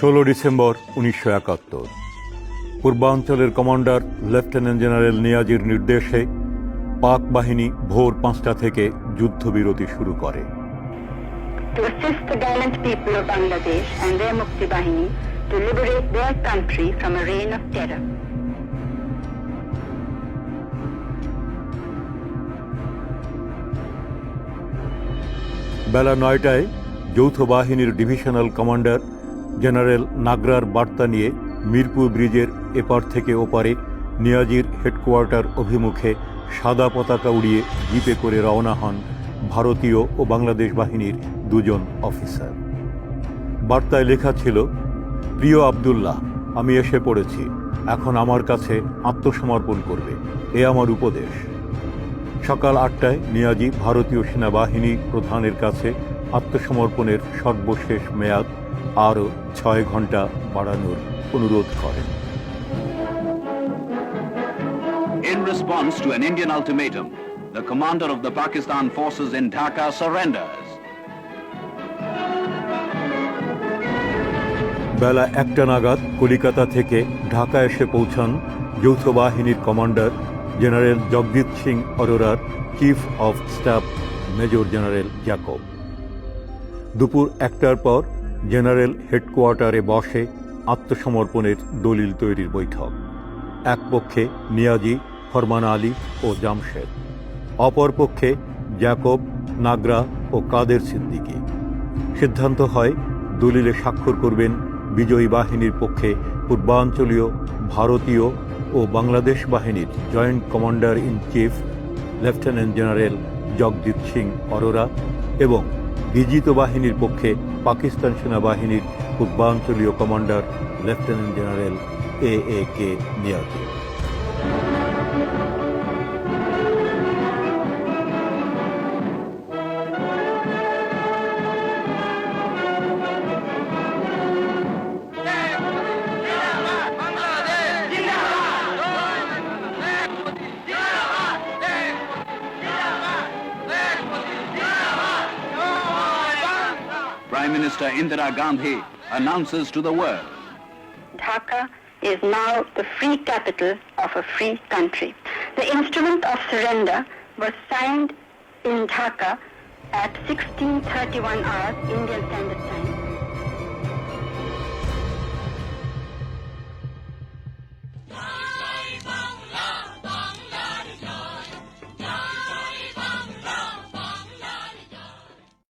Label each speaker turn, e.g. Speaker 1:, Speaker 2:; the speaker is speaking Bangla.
Speaker 1: ১৬ ডিসেম্বর উনিশশো একাত্তর। পূর্বাঞ্চলের কমান্ডার লেফটেন্যান্ট জেনারেল নিয়াজির নির্দেশে পাক বাহিনী ভোর পাঁচটা থেকে যুদ্ধবিরতি শুরু করে। বেলা নয়টায় যৌথ বাহিনীর ডিভিশনাল কমান্ডার জেনারেল নাগরার বার্তা নিয়ে মিরপুর ব্রিজের এপার থেকে ওপারে নিয়াজির হেডকোয়ার্টার অভিমুখে সাদা পতাকা উড়িয়ে জিপে করে রওনা হন ভারতীয় ও বাংলাদেশ বাহিনীর দুজন অফিসার। বার্তায় লেখা ছিল, প্রিয় আব্দুল্লাহ, আমি এসে পড়েছি। এখন আমার কাছে আত্মসমর্পণ করবে। এ আমার উপদেশ। সকাল আটটায় নিয়াজি ভারতীয় সেনাবাহিনী প্রধানের কাছে আত্মসমর্পণের সর্বশেষ মেয়াদ আরও ছয় ঘণ্টা বাড়ানোর অনুরোধ করেন
Speaker 2: In response to an Indian ultimatum, the commander of the Pakistan forces in Dhaka surrenders.
Speaker 1: বেলা একটা নাগাদ কলিকাতা থেকে ঢাকা এসে পৌঁছান যৌথ বাহিনীর commander general Jagjit Singh অরোরার chief of staff major general Jacob দুপুর একটার পর জেনারেল হেডকোয়ার্টারে বসে আত্মসমর্পণের দলিল তৈরির বৈঠক। এক পক্ষে নিয়াজি, ফরমান আলী ও জামশেদ। অপর পক্ষে জ্যাকব, নাগরা ও কাদের সিদ্দিকী। সিদ্ধান্ত হয়, দলিলে স্বাক্ষর করবেন বিজয়ী বাহিনীর পক্ষে পূর্বাঞ্চলীয়, ভারতীয় ও বাংলাদেশ বাহিনীর joint commander in chief, lieutenant general Jagjit Singh Arora এবং বিজিত বাহিনীর পক্ষে পাকিস্তান সেনাবাহিনীর পূর্বাঞ্চলীয় commander lieutenant general A A K Niazi
Speaker 2: Prime Minister Indira Gandhi announces to the world
Speaker 3: Dhaka is now the free capital of a free country. The instrument of surrender was signed in Dhaka at 1631 hours Indian Standard Time.